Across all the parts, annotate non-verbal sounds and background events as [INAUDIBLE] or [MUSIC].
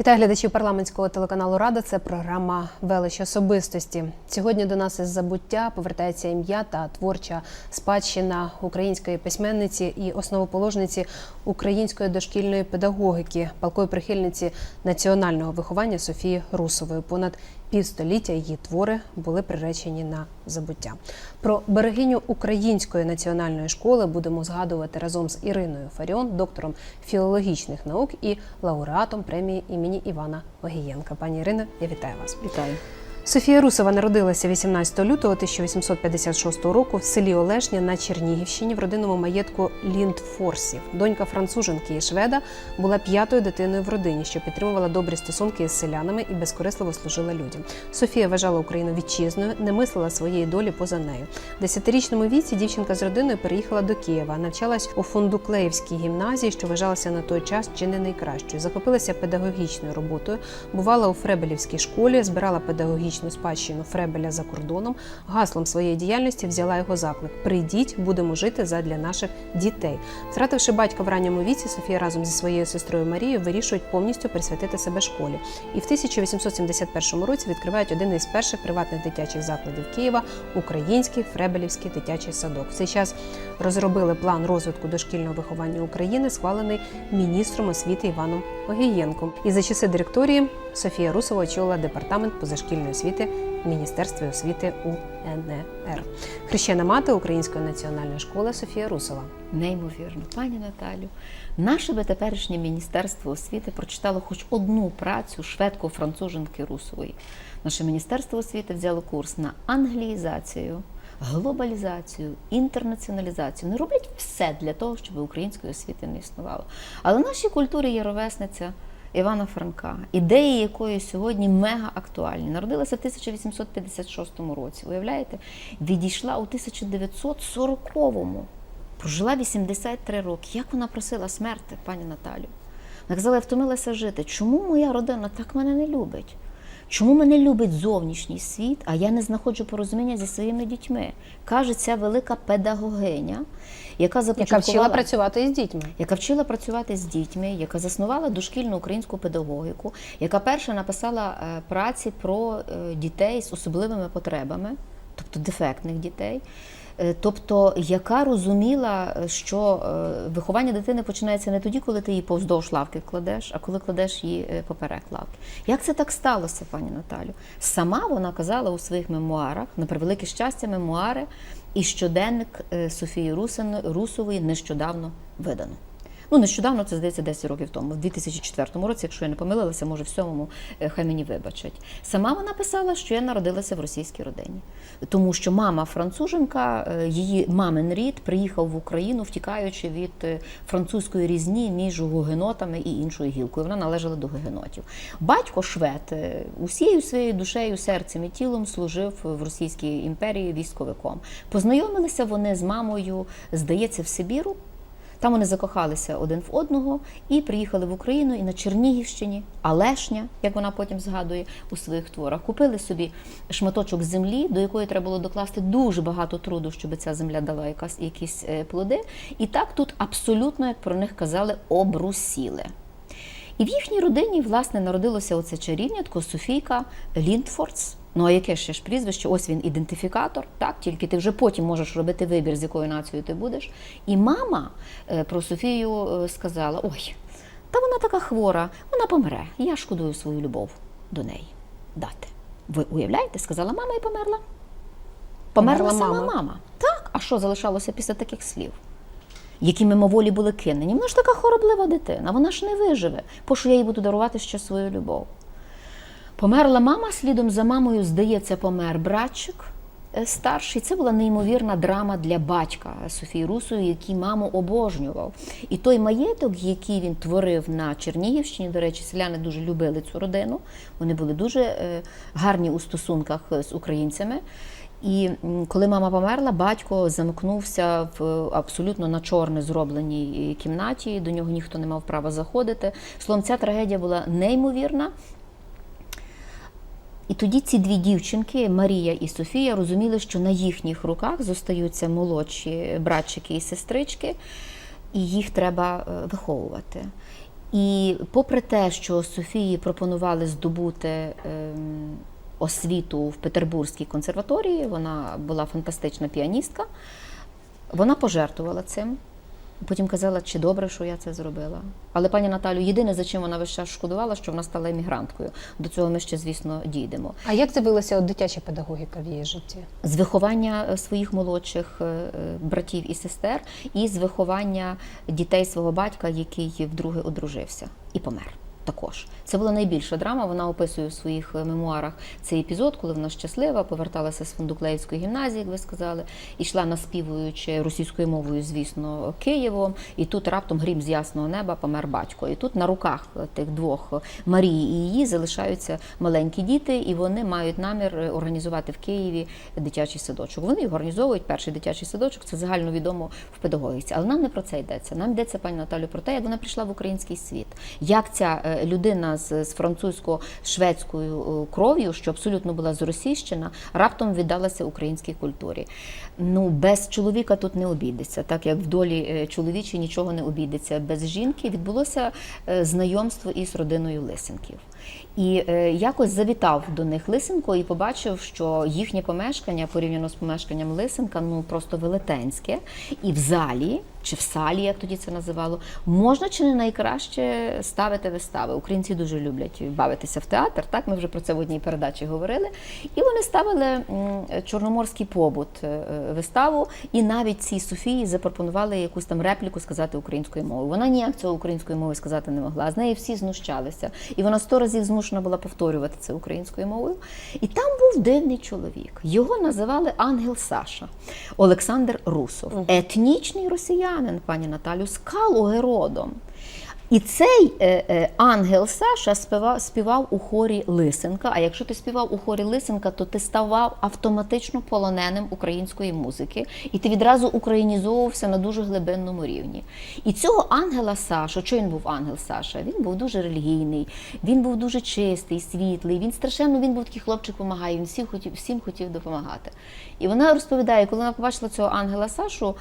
Вітаю глядачів парламентського телеканалу Рада. Це програма Велич особистості. Сьогодні до нас із забуття повертається ім'я та творча спадщина української письменниці і основоположниці української дошкільної педагогіки, палкої прихильниці національного виховання Софії Русової. Понад півстоліття її твори були приречені на забуття. Про берегиню української національної школи будемо згадувати разом з Іриною Фаріон, доктором філологічних наук і лауреатом премії імені Івана Огієнка. Пані Ірино, я вітаю вас. Вітаю. Софія Русова народилася 18 лютого 1856 року в селі Олешня на Чернігівщині в родинному маєтку Ліндфорсів. Донька француженки і шведа була п'ятою дитиною в родині, що підтримувала добрі стосунки із селянами і безкорисливо служила людям. Софія вважала Україну вітчизною, не мислила своєї долі поза нею. В Десятирічному віці дівчинка з родиною переїхала до Києва, навчалась у Фундуклеївській гімназії, що вважалася на той час чи не найкращою. Захопилася педагогічною роботою, бувала у Фребелівській школі, збирала педагогічну спадщину Фребеля за кордоном. Гаслом своєї діяльності взяла його заклик: Прийдіть, будемо жити задля наших дітей. Втративши батька в ранньому віці, Софія разом зі своєю сестрою Марією вирішують повністю присвятити себе школі. І в 1871 році відкривають один із перших приватних дитячих закладів Києва Український Фребелівський дитячий садок. В цей час розробили план розвитку дошкільного виховання України, схвалений міністром освіти Іваном Огієнком. І за часи директорії Софія Русова очолила департамент позашкільної освіти в Міністерстві освіти УНР. Хрещена мати Української національної школи Софія Русова. Неймовірно, пані Наталю. Наше би теперішнє міністерство освіти прочитало хоч одну працю шведко-француженки Русової. Наше міністерство освіти взяло курс на англіїзацію, глобалізацію, інтернаціоналізацію. Не роблять все для того, щоб української освіти не існувало. Але нашій культурі є ровесниця. Івана Франка, ідеї якої сьогодні мега актуальні. Народилася в 1856 році. Уявляєте, відійшла у 1940-му. Прожила 83 роки. Як вона просила смерти, пані Наталю? Вона казала, я втомилася жити. Чому моя родина так мене не любить? Чому мене любить зовнішній світ, а я не знаходжу порозуміння зі своїми дітьми? Каже ця велика педагогиня, яка започаткувала... Яка вчила працювати з дітьми. яка вчила працювати з дітьми, яка заснувала дошкільну українську педагогіку, яка перша написала е, праці про е, дітей з особливими потребами, тобто дефектних дітей. Е, Тобто, яка розуміла, е, що е, виховання дитини починається не тоді, коли ти її повздовж лавки кладеш, а коли кладеш її поперек лавки. Як це так сталося, пані Наталю? Сама вона казала у своїх мемуарах, на превелике щастя, мемуари і щоденник Софії Русової нещодавно видано. Ну, нещодавно це здається 10 років тому, в 2004 році, якщо я не помилилася, може в сьомому е, хай мені вибачать. Сама вона писала, що я народилася в російській родині, тому що мама француженка, е, її мамин рід приїхав в Україну, втікаючи від е, французької різні між гугенотами і іншою гілкою. Вона належала до гугенотів. Батько швед усією своєю душею, серцем і тілом служив в Російській імперії військовиком. Познайомилися вони з мамою, здається, в Сибіру. Там вони закохалися один в одного і приїхали в Україну і на Чернігівщині, Алешня, як вона потім згадує у своїх творах, купили собі шматочок землі, до якої треба було докласти дуже багато труду, щоб ця земля дала якась, якісь е, плоди. І так тут абсолютно, як про них казали, обрусіли. І в їхній родині, власне, народилося оце чарівнятко Софійка Ліндфордс. Ну а яке ще ж прізвище? Ось він ідентифікатор, так тільки ти вже потім можеш робити вибір, з якою нацією ти будеш. І мама е, про Софію е, сказала: ой, та вона така хвора, вона помре. Я шкодую свою любов до неї дати. Ви уявляєте? Сказала мама і померла. Померла, Померла сама мама. мама. Так, а що залишалося після таких слів? Які мимоволі були кинені. Вона ж така хороблива дитина, вона ж не виживе, бо що я їй буду дарувати ще свою любов. Померла мама, слідом за мамою, здається, помер братчик е, старший. Це була неймовірна драма для батька Софії Русої, який маму обожнював. І той маєток, який він творив на Чернігівщині, до речі, селяни дуже любили цю родину. Вони були дуже е, гарні у стосунках з українцями. І коли мама померла, батько замкнувся в абсолютно на чорне зробленій кімнаті. До нього ніхто не мав права заходити. Словом, ця трагедія була неймовірна. І тоді ці дві дівчинки, Марія і Софія, розуміли, що на їхніх руках зостаються молодші братчики і сестрички, і їх треба е, виховувати. І попри те, що Софії пропонували здобути ем, освіту в Петербурзькій консерваторії, вона була фантастична піаністка, вона пожертвувала цим. Потім казала, чи добре, що я це зробила. Але пані Наталю, єдине, за чим вона весь час шкодувала, що вона стала емігранткою. До цього ми ще, звісно, дійдемо. А як з'явилася от дитяча педагогіка в її житті? З виховання е, своїх молодших е, е, братів і сестер, і з виховання дітей свого батька, який вдруге одружився і помер. Також це була найбільша драма. Вона описує у своїх е, мемуарах цей епізод, коли вона щаслива, поверталася з Фундуклеївської гімназії, як ви сказали, і йшла наспівуючи російською мовою, звісно, Києвом. І тут раптом грім з ясного неба помер батько. І тут на руках тих двох Марії і її залишаються маленькі діти, і вони мають намір е, організувати в Києві дитячий садочок. Вони його організовують. Перший дитячий садочок це загальновідомо в педагогіці. Але нам не про це йдеться. Нам йдеться, пані Наталю, про те, як вона прийшла в український світ. Як ця е, людина з, з французько-шведською е, кров'ю, що абсолютно була зросійщена, раптом віддалася українській культурі. Ну, без чоловіка тут не обійдеться, так як в долі е, чоловічій нічого не обійдеться. Без жінки відбулося е, знайомство із родиною Лисенків. І якось завітав до них Лисенко і побачив, що їхнє помешкання порівняно з помешканням Лисенка ну просто велетенське. І в залі, чи в салі, як тоді це називало, можна чи не найкраще ставити вистави. Українці дуже люблять бавитися в театр. Так, ми вже про це в одній передачі говорили. І вони ставили чорноморський побут е, е, виставу, і навіть цій Софії запропонували якусь там репліку сказати українською мовою. Вона ніяк цього українською мовою сказати не могла. З неї всі знущалися. І вона сто разів змушена була повторювати це українською мовою. І там був дивний чоловік. Його називали Ангел Саша Олександр Русов, етнічний росіянин, пані Наталю, скалу Калугеродом. І цей е, е, ангел Саша співав, співав у хорі Лисенка. А якщо ти співав у хорі Лисенка, то ти ставав автоматично полоненим української музики, і ти відразу українізовувався на дуже глибинному рівні. І цього ангела Саша, що він був ангел Саша? Він був дуже релігійний, він був дуже чистий, світлий. Він страшенно він був такий хлопчик, помагає. Він всім хотів, всім хотів допомагати. І вона розповідає, коли вона побачила цього ангела Сашу,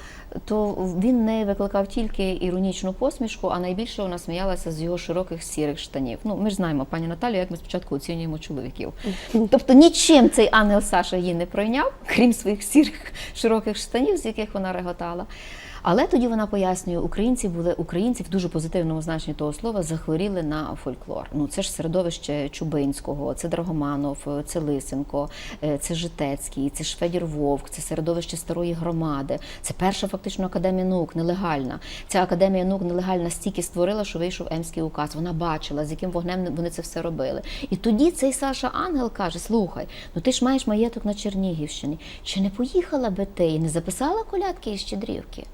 то він не викликав тільки іронічну посмішку, а найбільше вона сміялася з його широких сірих штанів. Ну, ми ж знаємо, пані Наталю, як ми спочатку оцінюємо чоловіків. Тобто нічим цей ангел Саша її не пройняв, крім своїх сірих широких штанів, з яких вона реготала. Але тоді вона пояснює, українці були українці в дуже позитивному значенні того слова захворіли на фольклор. Ну це ж середовище Чубинського, це Драгоманов, це Лисенко, е, це Житецький, це Шфедір Вовк, це середовище старої громади. Це перша фактично академія наук, нелегальна. Ця академія наук нелегальна стільки створила, що вийшов Емський указ. Вона бачила, з яким вогнем вони це все робили. І тоді цей Саша Ангел каже: Слухай, ну ти ж маєш маєток на Чернігівщині. Чи не поїхала би ти і не записала колядки із Щедрівки?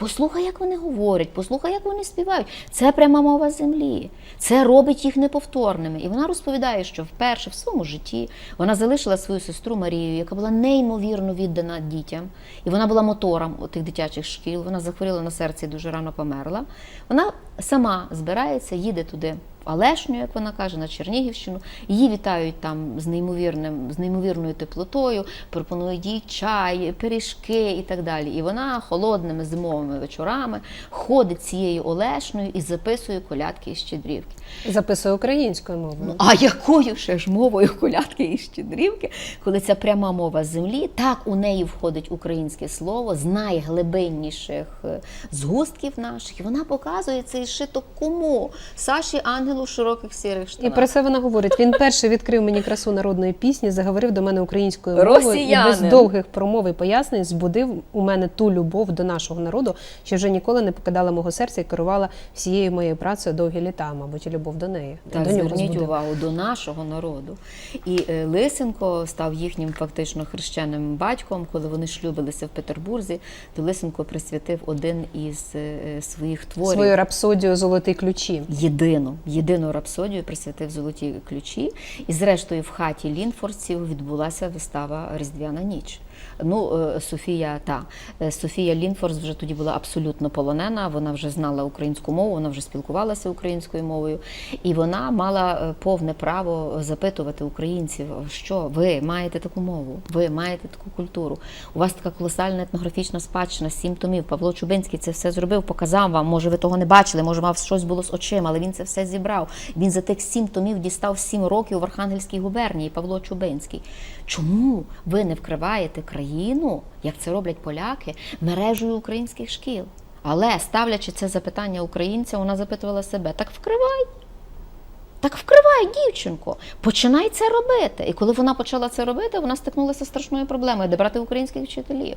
Послухай, як вони говорять, послухай, як вони співають. Це пряма мова землі. Це робить їх неповторними. І вона розповідає, що вперше в своєму житті вона залишила свою сестру Марію, яка була неймовірно віддана дітям. І вона була мотором тих дитячих шкіл. Вона захворіла на серці і дуже рано померла. Вона сама збирається, їде туди. Алешню, як вона каже, на Чернігівщину. Її вітають там з неймовірним, з неймовірною теплотою, пропонують їй чай, пиріжки і так далі. І вона холодними зимовими вечорами ходить цією Олешною і записує колядки із Щедрівки. Записує українською мовою. Ну, а якою ще ж мовою колядки і щедрівки, коли ця пряма мова землі, так у неї входить українське слово з найглибинніших е, згустків наших. І вона показує цей шиток кому? Саші Ангелу в широких сірих І про це вона говорить. Він перший відкрив мені красу народної пісні, заговорив до мене українською мовою і без довгих промов і пояснень збудив у мене ту любов до нашого народу, що вже ніколи не покидала мого серця і керувала всією моєю працею довгі літа, мабуть, і любов до неї. Так, до нього зверніть збудив. увагу до нашого народу. І е, Лисенко став їхнім фактично хрещеним батьком, коли вони шлюбилися в Петербурзі. То Лисенко присвятив один із е, своїх творів. Свою рапсодію Золоті ключі. Єдину, єдину рапсодію присвятив золоті ключі. І зрештою в хаті Лінфорців відбулася вистава Різдвяна ніч. Ну, е, Софія, та е, Софія Лінфорс вже тоді була абсолютно полонена. Вона вже знала українську мову, вона вже спілкувалася українською мовою, і вона мала е, повне право запитувати українців, що ви маєте таку мову, ви маєте таку культуру. У вас така колосальна етнографічна спадщина, сім томів. Павло Чубинський це все зробив, показав вам. Може, ви того не бачили, може, вам щось було з очима, але він це все зібрав. Він за тих сім томів дістав сім років в Архангельській губернії. Павло Чубинський. Чому ви не вкриваєте країну, як це роблять поляки, мережею українських шкіл? Але ставлячи це запитання українця, вона запитувала себе: так вкривай. Так вкривай, дівчинко, починай це робити. І коли вона почала це робити, вона стикнулася з страшною проблемою, де брати українських вчителів.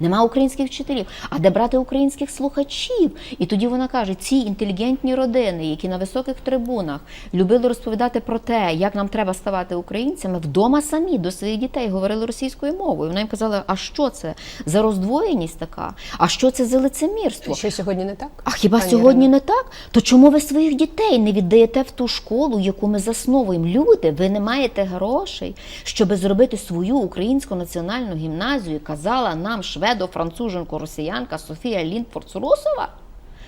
Нема українських вчителів, а де брати українських слухачів. І тоді вона каже: ці інтелігентні родини, які на високих трибунах любили розповідати про те, як нам треба ставати українцями, вдома самі до своїх дітей говорили російською мовою. Вона їм казала, а що це за роздвоєність така? А що це за лицемірство? Що сьогодні не так? А хіба пані сьогодні Ірино? не так? То чому ви своїх дітей не віддаєте в ту школу, яку ми засновуємо? Люди, ви не маєте грошей, щоб зробити свою українську національну гімназію, казала нам шведо-француженко росіянка Софія Лінфорд Русова?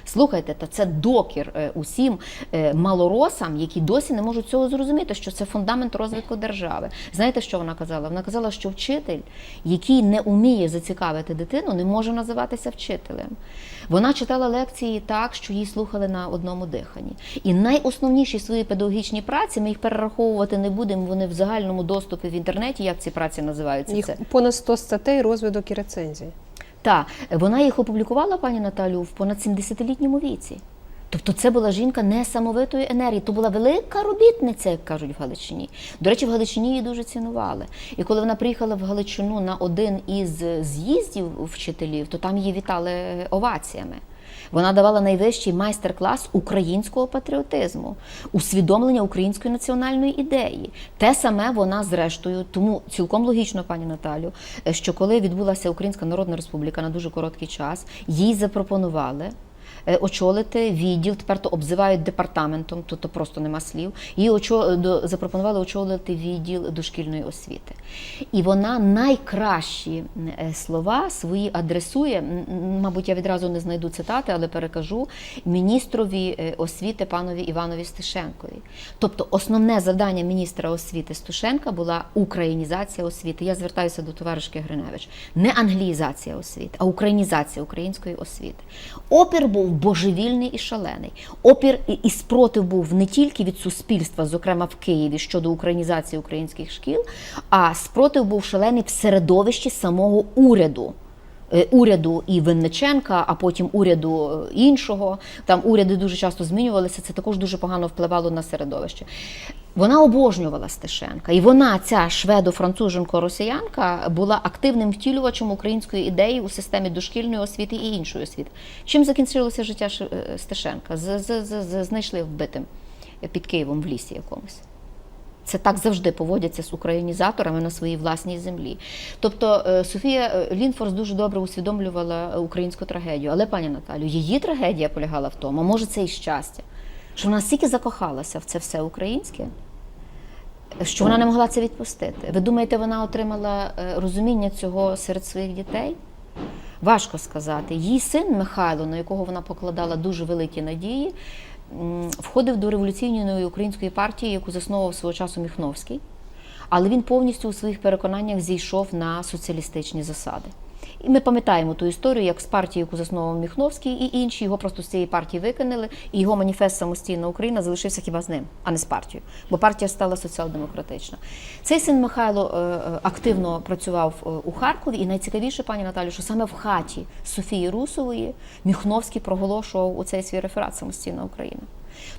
Слухайте, та це докір е, усім е, малоросам, які досі не можуть цього зрозуміти, що це фундамент розвитку держави. Знаєте, що вона казала? Вона казала, що вчитель, який не уміє зацікавити дитину, не може називатися вчителем. Вона читала лекції так, що її слухали на одному диханні. І найосновніші свої педагогічні праці ми їх перераховувати не будемо. Вони в загальному доступі в інтернеті. Як ці праці називаються? Їх Це понад 100 статей, розвиток і рецензії. Та вона їх опублікувала, пані Наталю, в понад 70-літньому віці. Тобто це була жінка несамовитої енергії, то була велика робітниця, як кажуть в Галичині. До речі, в Галичині її дуже цінували. І коли вона приїхала в Галичину на один із з'їздів вчителів, то там її вітали оваціями. Вона давала найвищий майстер-клас українського патріотизму, усвідомлення української національної ідеї. Те саме вона зрештою, тому цілком логічно, пані Наталю, що коли відбулася Українська Народна Республіка на дуже короткий час, їй запропонували. Е, Очолити відділ, тепер то обзивають департаментом, тут то просто нема слів. Їй очо- запропонували очолити відділ дошкільної освіти. І вона найкращі е, слова свої адресує. Мабуть, я відразу не знайду цитати, але перекажу міністрові е, освіти панові Іванові Стешенкові. Тобто, основне завдання міністра освіти Стушенка була українізація освіти. Я звертаюся до товаришки Гриневич. Не англіїзація освіти, а українізація української освіти. Опір був божевільний і шалений. Опір і- спротив був не тільки від суспільства, зокрема в Києві, щодо українізації українських шкіл, а спротив був шалений в середовищі самого уряду. Е, Уряду і Винниченка, а потім уряду е, іншого. Там уряди дуже часто змінювалися. Це також дуже погано впливало на середовище. Вона обожнювала Стешенка, і вона, ця шведо-француженко-росіянка, була активним втілювачем української ідеї у системі дошкільної освіти і іншої освіти. Чим закінчилося життя е, Стешенка? З, з, з, з- знайшли вбитим під Києвом в лісі якомусь. Це так завжди поводяться з українізаторами на своїй власній землі. Тобто е, Софія е, Лінфорс дуже добре усвідомлювала українську трагедію. Але, пані Наталю, її трагедія полягала в тому, а може це і щастя, що вона стільки закохалася в це все українське, що вона не могла це відпустити. Ви думаєте, вона отримала е, розуміння цього серед своїх дітей? Важко сказати. Її син Михайло, на якого вона покладала дуже великі надії, входив до революційної української партії, яку засновував свого часу Міхновський. Але він повністю у своїх переконаннях зійшов на соціалістичні засади. І ми пам'ятаємо ту історію, як з партії, яку заснував Міхновський і інші, його просто з цієї партії викинули, і його маніфест самостійна Україна залишився хіба з ним, а не з партією, бо партія стала соціал-демократична. Цей син Михайло е, е, активно працював е, у Харкові, і найцікавіше, пані Наталю, що саме в хаті Софії Русової Міхновський проголошував у цей свій реферат самостійна Україна.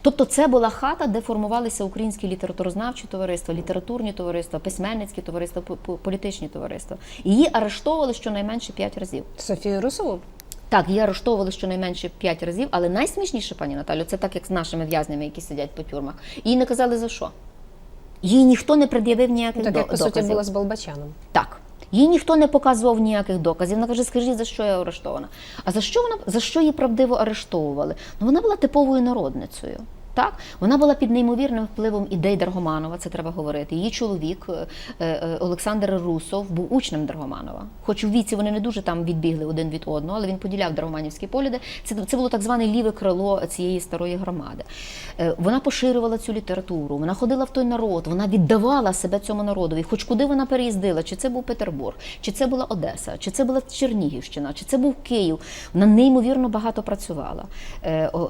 Тобто це була хата, де формувалися українські літературознавчі товариства, літературні товариства, письменницькі товариства, по- по- політичні товариства. Її арештовували щонайменше п'ять разів. Софію Русову? Так, її арештовували щонайменше п'ять разів, але найсмішніше, пані Наталю, це так, як з нашими в'язнями, які сидять по тюрмах. Їй не казали за що. Їй ніхто не пред'явив ніяких Так до- як по суті була з Балбачаном. Так. Їй ніхто не показував ніяких доказів. Вона каже, скажіть, за що я арештована? А за що вона за що її правдиво арештовували? Ну вона була типовою народницею. Так, вона була під неймовірним впливом ідей Драгоманова, це треба говорити. Її чоловік е, е, Олександр Русов був учнем Драгоманова. Хоч у віці вони не дуже там відбігли один від одного, але він поділяв драгоманівські погляди. Це, це було так зване ліве крило цієї старої громади. Е, Вона поширювала цю літературу, вона ходила в той народ, вона віддавала себе цьому народові. Хоч куди вона переїздила, чи це був Петербург, чи це була Одеса, чи це була Чернігівщина, чи це був Київ. Вона неймовірно багато працювала.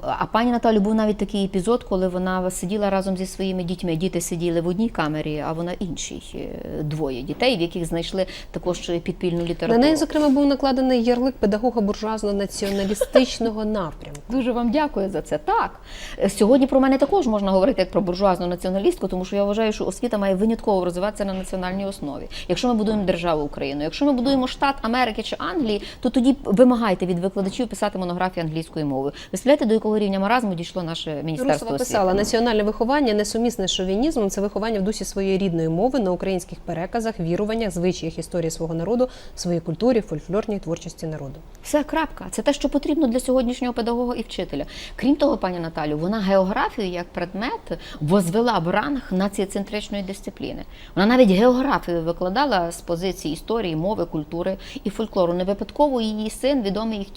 А пані Наталю був навіть такий епізод, коли вона сиділа разом зі своїми дітьми. Діти сиділи в одній камері, а вона іншій. Е, Двоє дітей, в яких знайшли також підпільну На літературу. неї, зокрема, був накладений ярлик педагога буржуазно-націоналістичного [LAUGHS] напрямку. Дуже вам дякую за це. Так Е, сьогодні про мене також можна говорити як про буржуазну націоналістку, тому що я вважаю, що освіта має винятково розвиватися на національній основі. Якщо ми будуємо державу Україну, якщо ми будуємо штат Америки чи Англії, то тоді вимагайте від викладачів писати монографії англійською мовою. Ви представляєте, до якого рівня маразму дійшло наше міністерство Русова освіти? писала, національне виховання несумісне з шовінізмом, це виховання в дусі своєї рідної мови на українських переказах, віруваннях, звичаях історії свого народу, своїй культурі, фольклорній творчості народу. Все, крапка. Це те, що потрібно для сьогоднішнього педагога і вчителя. Крім того, пані Наталю, вона географію як предмет возвела в ранг націєцентричної дисципліни. Вона навіть географію викладала з позиції історії, мови, культури і фольклору. Не випадково її син, відомий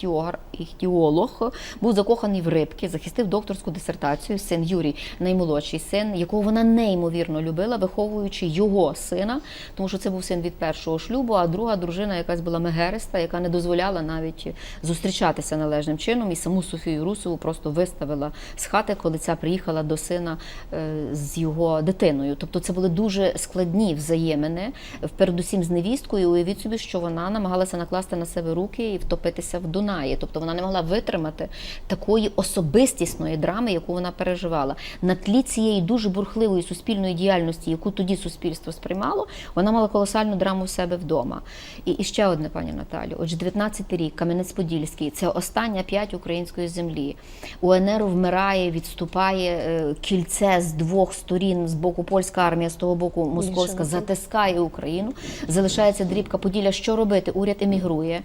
іхтіолог, був закоханий в рибки, захистив докторську дисертацію. Син Юрій, наймолодший син, якого вона неймовірно любила, виховуючи його сина, тому що це був син від першого шлюбу, а друга дружина якась була мегериста, яка не дозволяла навіть зустрічатися належним чином. І саму Софію Русову просто виставила з хати, коли ця приїхала до сина е, з його дитиною. Тобто це були дуже складні взаємини, передусім з невісткою. Уявіть собі, що вона намагалася накласти на себе руки і втопитися в Дунаї. Тобто вона не могла витримати такої особистісної драми, яку вона переживала. На тлі цієї дуже бурхливої суспільної діяльності, яку тоді суспільство сприймало, вона мала колосальну драму в себе вдома. І, і ще одне, пані Наталю. Отже, 19-й рік, Кам'янець-Подільський, це остання п'ять української землі. УНР вмирає, відступає е, кільце з двох сторін, з боку польська армія, з того боку московська, затискає Україну. Залишається дрібка Поділля. Що робити? Уряд емігрує.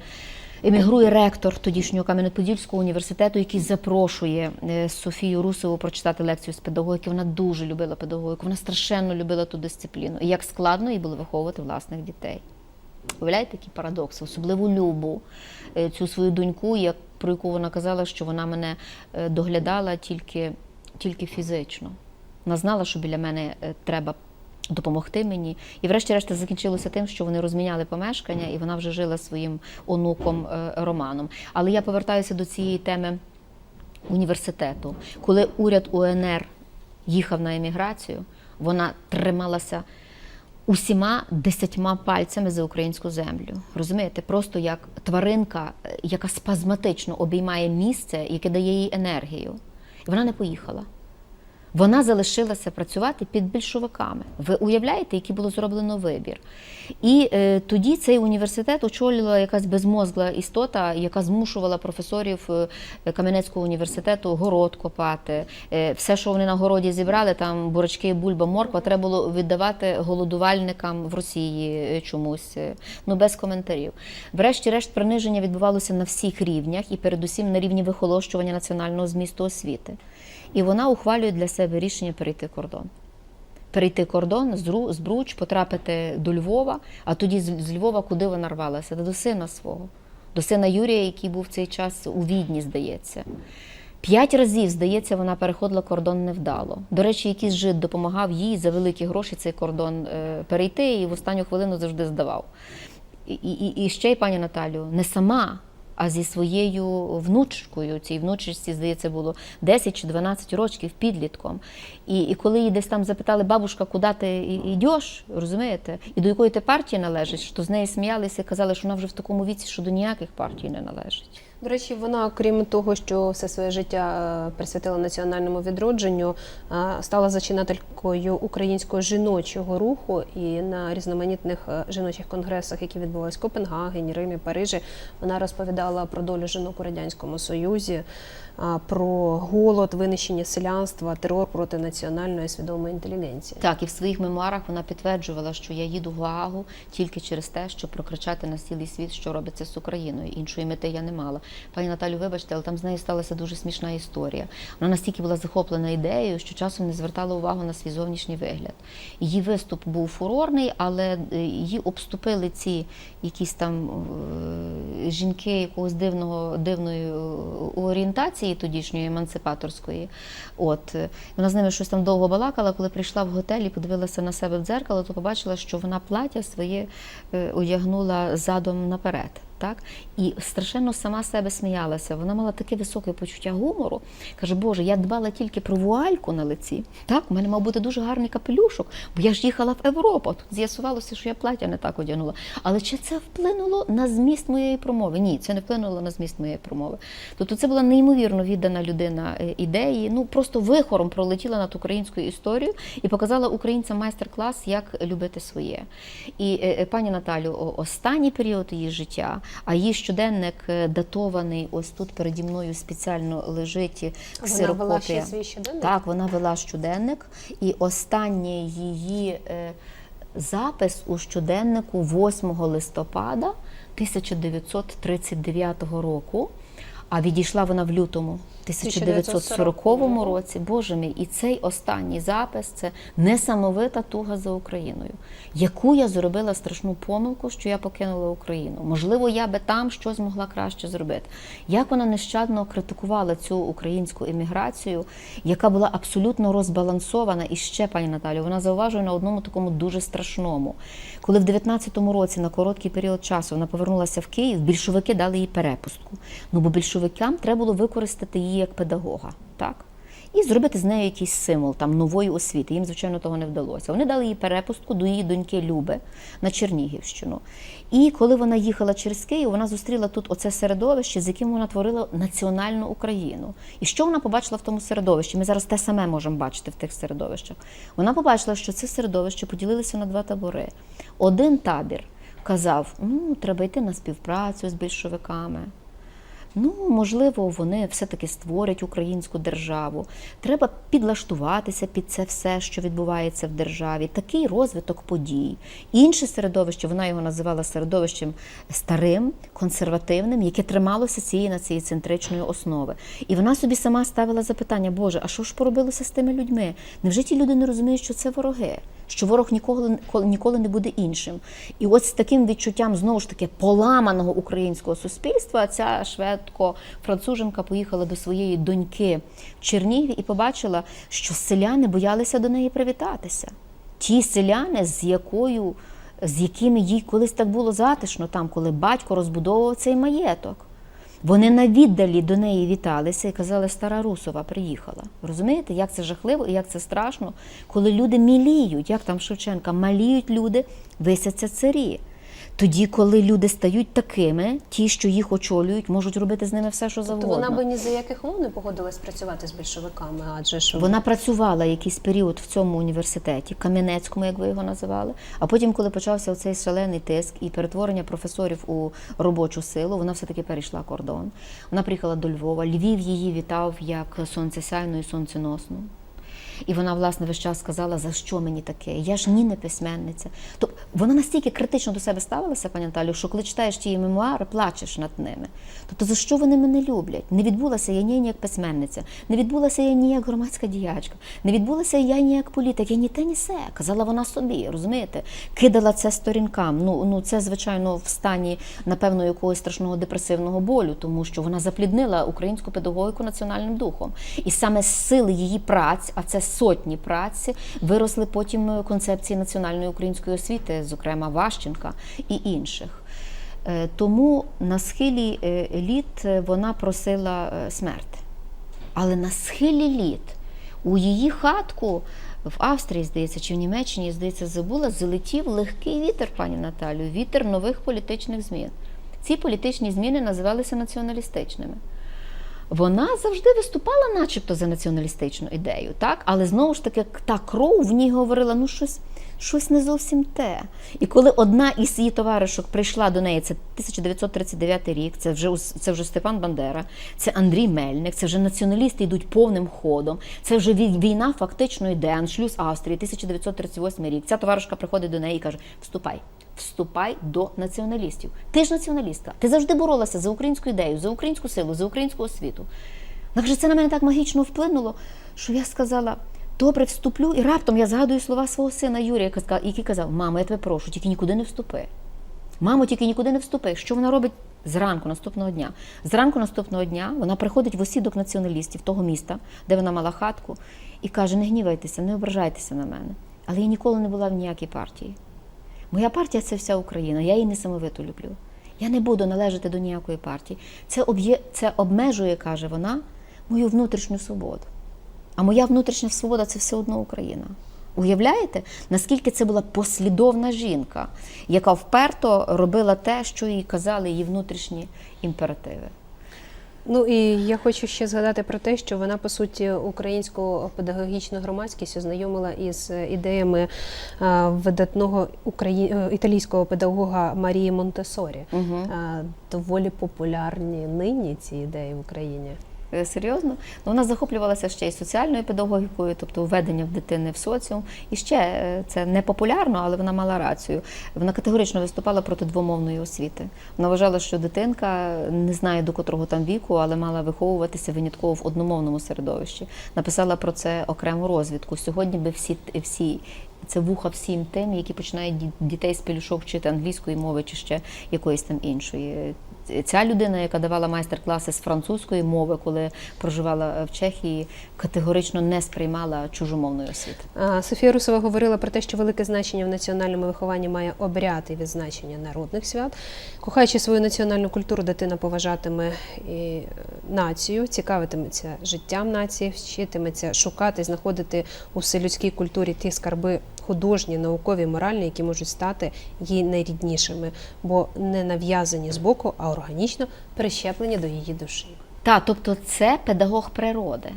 Емігрує ректор тодішнього Кам'янець-Подільського університету, який запрошує е, Софію Русову прочитати лекцію з педагогіки. Вона дуже любила педагогіку, вона страшенно любила ту дисципліну. І як складно їй було виховувати власних дітей. Уявляєте, який парадокс, особливу любу е, цю свою доньку, як про яку вона казала, що вона мене е, доглядала тільки, тільки фізично. Вона знала, що біля мене е, треба допомогти мені. І врешті-решт закінчилося тим, що вони розміняли помешкання, і вона вже жила своїм онуком Романом. Але я повертаюся до цієї теми університету. Коли уряд УНР їхав на еміграцію, вона трималася усіма десятьма пальцями за українську землю. Розумієте, просто як тваринка, е, яка спазматично обіймає місце, яке дає їй енергію. І вона не поїхала. Вона залишилася працювати під більшовиками. Ви уявляєте, який було зроблено вибір? І е, тоді цей університет очолювала якась безмозгла істота, яка змушувала професорів е, Кам'янецького університету город копати. Е, все, що вони на городі зібрали, там бурачки, бульба, морква, треба було віддавати голодувальникам в Росії е, чомусь. е, Ну без коментарів. Врешті-решт, приниження відбувалося на всіх рівнях і передусім на рівні вихолощування національного змісту освіти. І вона ухвалює для себе рішення перейти кордон. Перейти кордон з Бруч, потрапити до Львова, а тоді з Львова куди вона рвалася? До сина свого, до сина Юрія, який був в цей час у Відні, здається. П'ять разів, здається, вона переходила кордон невдало. До речі, якийсь жид допомагав їй за великі гроші цей кордон е, перейти і в останню хвилину завжди здавав. І, і, і ще й пані Наталю, не сама, а зі своєю внучкою. Цій внучці, здається, було 10 чи 12 років підлітком. І, і коли її десь там запитали, бабушка, куди ти йдеш, розумієте, і до якої ти партії належиш, то з неї сміялися і казали, що вона вже в такому віці, що до ніяких партій не належить. До речі, вона, крім того, що все своє життя е, присвятила національному відродженню, е, стала зачинателькою українського жіночого руху і на різноманітних е, жіночих конгресах, які відбувалися в Копенгагені, Римі, Парижі, вона розповідала про долю жінок у радянському союзі. Про голод, винищення селянства, терор проти національної свідомої інтелігенції. Так, і в своїх мемуарах вона підтверджувала, що я їду в Гаагу тільки через те, щоб прокричати на цілий світ, що робиться з Україною. Іншої мети я не мала. Пані Наталю, вибачте, але там з нею сталася дуже смішна історія. Вона настільки була захоплена ідеєю, що часом не звертала увагу на свій зовнішній вигляд. Її виступ був фурорний, але е, її обступили ці якісь там е, жінки якогось дивного дивної е, орієнтації тодішньої емансипаторської. От е, вона з ними щось там довго балакала. Коли прийшла в готель і подивилася на себе в дзеркало, то побачила, що вона плаття своє е, одягнула задом наперед. Так і страшенно сама себе сміялася. Вона мала таке високе почуття гумору. Каже, Боже, я дбала тільки про вуальку на лиці. Так, у мене мав бути дуже гарний капелюшок, бо я ж їхала в Європу. Тут з'ясувалося, що я плаття не так одягнула. Але чи це вплинуло на зміст моєї промови? Ні, це не вплинуло на зміст моєї промови. Тобто це була неймовірно віддана людина е, ідеї. Ну просто вихором пролетіла над українською історією і показала українцям майстер-клас, як любити своє. І е, е, пані Наталю, останній період її життя, а її щоденник е, датований. Ось тут переді мною спеціально лежить Вона вела ще свій щоденник? Так, вона вела щоденник, і останній її е, запис у щоденнику 8 листопада 1939 року. А відійшла вона в лютому 1940 році. Боже мій, і цей останній запис це несамовита туга за Україною, яку я зробила страшну помилку, що я покинула Україну. Можливо, я би там щось могла краще зробити. Як вона нещадно критикувала цю українську еміграцію, яка була абсолютно розбалансована. І ще, пані Наталю, вона зауважує на одному такому дуже страшному. Коли в 19-му році на короткий період часу вона повернулася в Київ, більшовики дали їй перепустку. Ну бо більшовикам треба було використати її як педагога, так? І зробити з нею якийсь символ там нової освіти. Їм, звичайно, того не вдалося. Вони дали їй перепустку до її доньки Люби на Чернігівщину. І коли вона їхала через Київ, вона зустріла тут оце середовище, з яким вона творила національну Україну. І що вона побачила в тому середовищі? Ми зараз те саме можемо бачити в тих середовищах. Вона побачила, що це середовище поділилося на два табори. Один табір казав: ну, треба йти на співпрацю з більшовиками. Ну, можливо, вони все-таки створять українську державу. Треба підлаштуватися під це все, що відбувається в державі. Такий розвиток подій. Інше середовище, вона його називала середовищем старим, консервативним, яке трималося цієї націєцентричної основи. І вона собі сама ставила запитання: Боже, а що ж поробилося з тими людьми? Невже ті люди не розуміють, що це вороги? Що ворог ніколи ніколи не буде іншим, і от з таким відчуттям знову ж таки поламаного українського суспільства ця шведко-француженка поїхала до своєї доньки в Чернігів і побачила, що селяни боялися до неї привітатися. Ті селяни, з якою з якими їй колись так було затишно, там, коли батько розбудовував цей маєток. Вони на віддалі до неї віталися і казали, стара Русова приїхала. Розумієте, як це жахливо і як це страшно, коли люди міліють, як там Шевченка, маліють люди, висяться царі. Тоді, коли люди стають такими, ті, що їх очолюють, можуть робити з ними все, що То завгодно. Тобто вона би ні за яких умов не погодилась працювати з більшовиками, адже ж Вона працювала якийсь період в цьому університеті, Кам'янецькому, як ви його називали. А потім, коли почався цей шалений тиск і перетворення професорів у робочу силу, вона все-таки перейшла кордон. Вона приїхала до Львова. Львів її вітав як сонцесяйну і сонценосну. І вона, власне, весь час сказала, за що мені таке? Я ж ні не письменниця. Тобто вона настільки критично до себе ставилася, пані Наталю, що коли читаєш її мемуари, плачеш над ними. Тобто, за що вони мене люблять? Не відбулася я ні як письменниця, не відбулася я ні як громадська діячка, не відбулася я ні як політик, я ні те, ні се. Казала вона собі, розумієте? Кидала це сторінкам. Ну, ну це, звичайно, в стані, напевно, якогось страшного депресивного болю, тому що вона запліднила українську педагогіку національним духом. І саме з сили її праць, а це сотні праці, виросли потім концепції національної української освіти, зокрема Ващенка і інших. Е, Тому на схилі е, літ е, вона просила е, смерти. Але на схилі літ у її хатку в Австрії, здається, чи в Німеччині, здається, забула, залетів легкий вітер, пані Наталю, вітер нових політичних змін. Ці політичні зміни називалися націоналістичними. Вона завжди виступала, начебто, за націоналістичну ідею, так? але знову ж таки та кров в ній говорила: ну щось, щось не зовсім те. І коли одна із її товаришок прийшла до неї, це 1939 рік, це вже це вже Степан Бандера, це Андрій Мельник, це вже націоналісти йдуть повним ходом. Це вже вій- війна фактично йде. Аншлюз Австрії, 1938 рік. Ця товаришка приходить до неї і каже: Вступай. Вступай до націоналістів. Ти ж націоналістка. Ти завжди боролася за українську ідею, за українську силу, за українську освіту. Так же це на мене так магічно вплинуло, що я сказала: добре, вступлю, і раптом я згадую слова свого сина Юрія, який казав: Мамо, я тебе прошу, тільки нікуди не вступи. Мамо, тільки нікуди не вступи. Що вона робить зранку наступного дня? Зранку наступного дня вона приходить в осідок націоналістів того міста, де вона мала хатку, і каже: не гнівайтеся, не ображайтеся на мене. Але я ніколи не була в ніякій партії. Моя партія це вся Україна, я її несамовито люблю. Я не буду належати до ніякої партії. Це, об'є... це обмежує, каже вона, мою внутрішню свободу. А моя внутрішня свобода це все одно Україна. Уявляєте, наскільки це була послідовна жінка, яка вперто робила те, що їй казали її внутрішні імперативи. Ну і я хочу ще згадати про те, що вона по суті українську педагогічну громадськість ознайомила із ідеями е, видатного украї... е, італійського педагога Марії Монтесорі. Е, Доволі популярні нині ці ідеї в Україні. Е, Серйозно? Ну, вона захоплювалася ще й соціальною педагогікою, тобто введення в дитини в соціум. І ще е, це не популярно, але вона мала рацію. Вона категорично виступала проти двомовної освіти. Вона вважала, що дитинка не знає до котрого там віку, але мала виховуватися винятково в одномовному середовищі. Написала про це окрему розвідку. Сьогодні би всі всі. Це вуха всім тим, які починають ді- дітей з пелюшок вчити англійської мови чи ще якоїсь там іншої. Ця людина, яка давала майстер-класи з французької мови, коли проживала в Чехії, категорично не сприймала чужомовної освіти. Софія Русова говорила про те, що велике значення в національному вихованні має обряд і відзначення народних свят. Кохаючи свою національну культуру, дитина поважатиме і е, націю, цікавитиметься життям нації, вчитиметься шукати, знаходити у вселюдській культурі ті скарби художні, наукові, моральні, які можуть стати їй найріднішими, бо не нав'язані збоку, а органічно прищеплені до її душі. Та, тобто це педагог природи.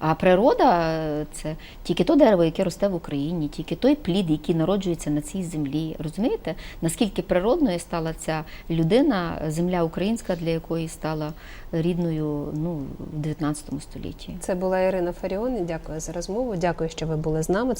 А природа це тільки то дерево, яке росте в Україні, тільки той плід, який народжується на цій землі. Розумієте, наскільки природною стала ця людина, земля українська, для якої стала рідною ну, в 19 столітті. Це була Ірина Фаріон. Дякую за розмову. Дякую, що ви були з нами.